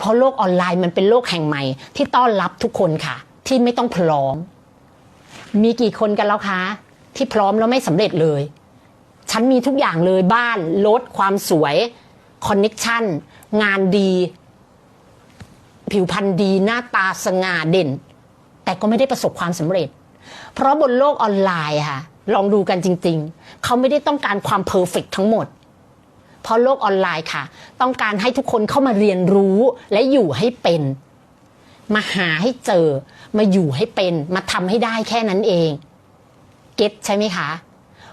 เพราะโลกออนไลน์มันเป็นโลกแห่งใหม่ ที่ต้อนรับทุกคนค่ะ ที่ไม่ต้องพร้อม มีกี่คนกันแล้วคะที่พร้อมแล้วไม่สำเร็จเลย ฉันมีทุกอย่างเลยบ้านรถความสวยคอนเน็กชันงานดี ผิวพรรณดีหน้าตาสง่าเด่น แต่ก็ไม่ได้ประสบความสำเร็จ เพราะบนโลกออนไลน์ค่ะ ลองดูกันจริง ๆ เขาไม่ได้ต้องการความเพอร์เฟกทั้งหมด เพราะโลกออนไลน์ค่ะ ต้องการให้ทุกคนเข้ามาเรียนรู้และอยู่ให้เป็น มาหาให้เจอ มาอยู่ให้เป็น มาทำให้ได้แค่นั้นเอง เก็ตใช่ไหมคะ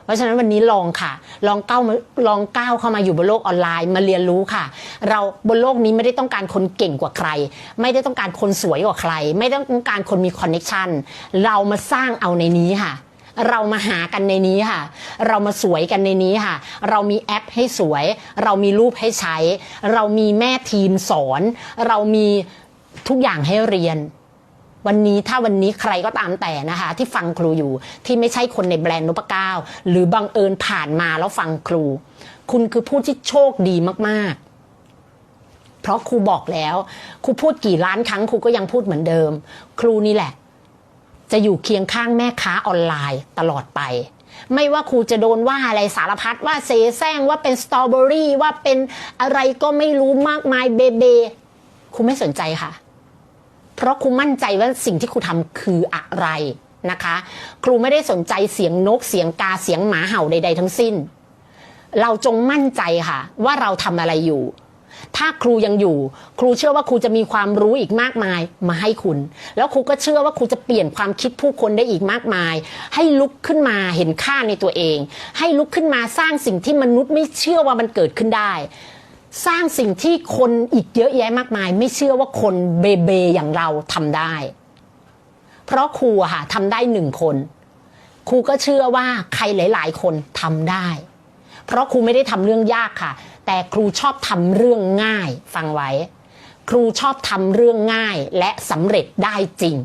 เพราะฉะนั้นวันนี้ลองค่ะ ลองก้าวมาลองก้าวเข้ามาอยู่บนโลกออนไลน์มาเรียนรู้ค่ะ เราบนโลกนี้ไม่ได้ต้องการคนเก่งกว่าใคร ไม่ได้ต้องการคนสวยกว่าใคร ไม่ต้องการคนมีคอนเน็ชันเรามาสร้างเอาในนี้ค่ะ เรามาหากันในนี้ค่ะ เรามาสวยกันในนี้ค่ะ เรามีแอปให้สวย เรามีรูปให้ใช้ เรามีแม่ทีมสอน เรามีทุกอย่างให้เรียน วันนี้ถ้าวันนี้ใครก็ตามแต่นะคะ ที่ฟังครูอยู่ที่ไม่ใช่คนในแบรนด์นพเก้าหรือบังเอิญผ่านมาแล้วฟังครู คุณคือผู้ที่โชคดีมากๆ เพราะครูบอกแล้ว ครูพูดกี่ล้านครั้งครูก็ยังพูดเหมือนเดิม ครูนี่แหละ จะอยู่เคียงข้างแม่ค้าออนไลน์ตลอดไป ไม่ว่าครูจะโดนว่าอะไรสารพัดว่าเสแสร้งว่าเป็นสตรอเบอรี่ว่าเป็นอะไรก็ไม่รู้มากมายเบเบครูไม่สนใจค่ะ เพราะครูมั่นใจว่าสิ่งที่ครูทำคืออะไรนะคะ ครูไม่ได้สนใจเสียงนกเสียงกาเสียงหมาเห่าใด ๆ ทั้งสิ้น เราจงมั่นใจค่ะ ว่าเราทำอะไรอยู่ ถ้าครูยังอยู่ ครูเชื่อว่าครูจะมีความรู้อีกมากมายมาให้คุณ แล้วครูก็เชื่อว่าครูจะเปลี่ยนความคิดผู้คนได้อีกมากมาย ให้ลุกขึ้นมาเห็นค่าในตัวเอง ให้ลุกขึ้นมาสร้างสิ่งที่มนุษย์ไม่เชื่อว่ามันเกิดขึ้นได้ สร้างสิ่งที่คนอีกเยอะแยะมากมาย ไม่เชื่อว่าคนเบเบอย่างเราทำได้ เพราะครูอะค่ะทำได้หนึ่งคน ครูก็เชื่อว่าใครหลาย ๆ คนทำได้ เพราะครูไม่ได้ทำเรื่องยากค่ะ แต่ครูชอบทำเรื่องง่าย ฟังไว้ ครูชอบทำเรื่องง่ายและสำเร็จได้จริง